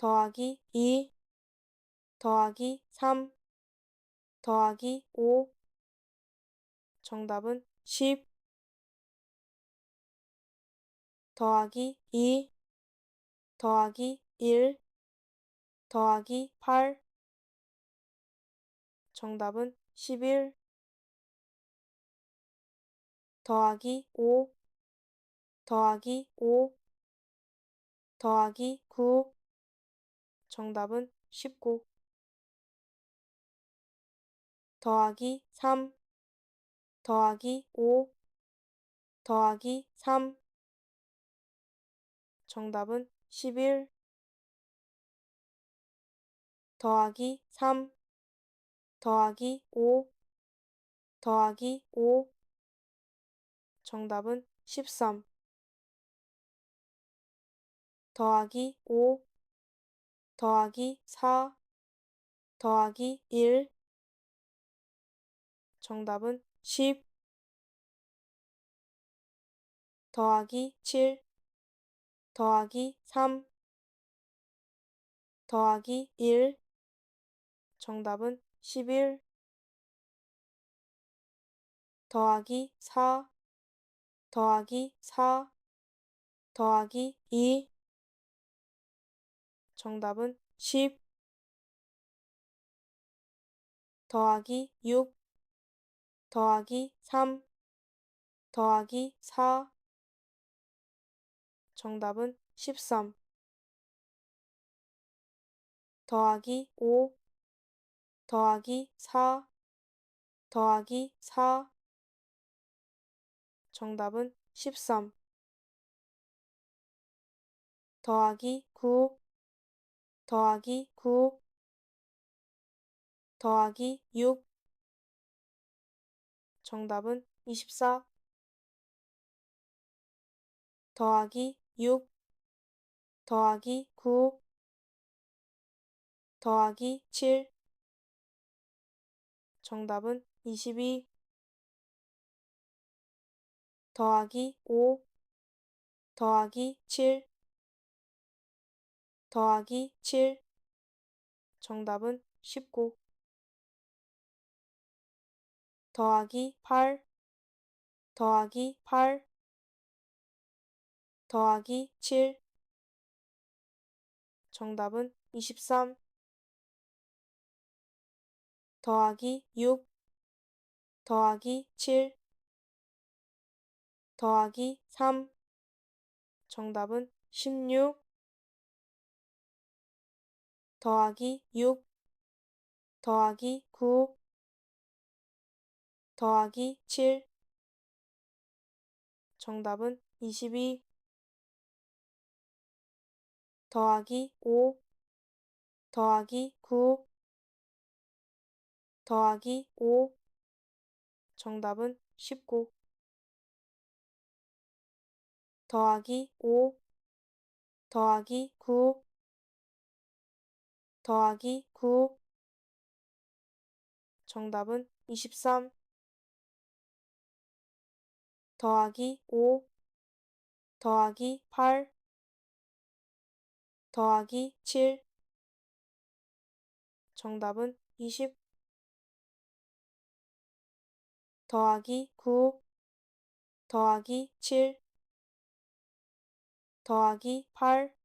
더하기 2 더하기 3 더하기 5 정답은 10 더하기 2 더하기 1 더하기 8 정답은 11 더하기 5 더하기 5 더하기 9 정답은 19 더하기 3 더하기 5 더하기 3 정답은 11 더하기 3 더하기 5 더하기 5 정답은 13 더하기 5 더하기 4 더하기 1 정답은 10 더하기 7 더하기 3 더하기 1 정답은 11 더하기 4 더하기 4 더하기 2 정답은 10 더하기 6 더하기 3 더하기 4 정답은 13 더하기 5 더하기 4 더하기 4 정답은 13 더하기 9 더하기 9 더하기 6 정답은 24 더하기 6 더하기 9 더하기 7 정답은 22 더하기 5 더하기 7 더하기 7 정답은 19 더하기 8 더하기 8 더하기 7 정답은 23 더하기 6 더하기 7 더하기 3 정답은 16 더하기 6 더하기 9 더하기 7 정답은 22 더하기 5 더하기 9 더하기 5 정답은 19 더하기 5 더하기 9 더하기 9 정답은 23 더하기 5 더하기 8 더하기 7 정답은 20 더하기 9 더하기 7 더하기 8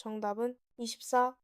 정답은 24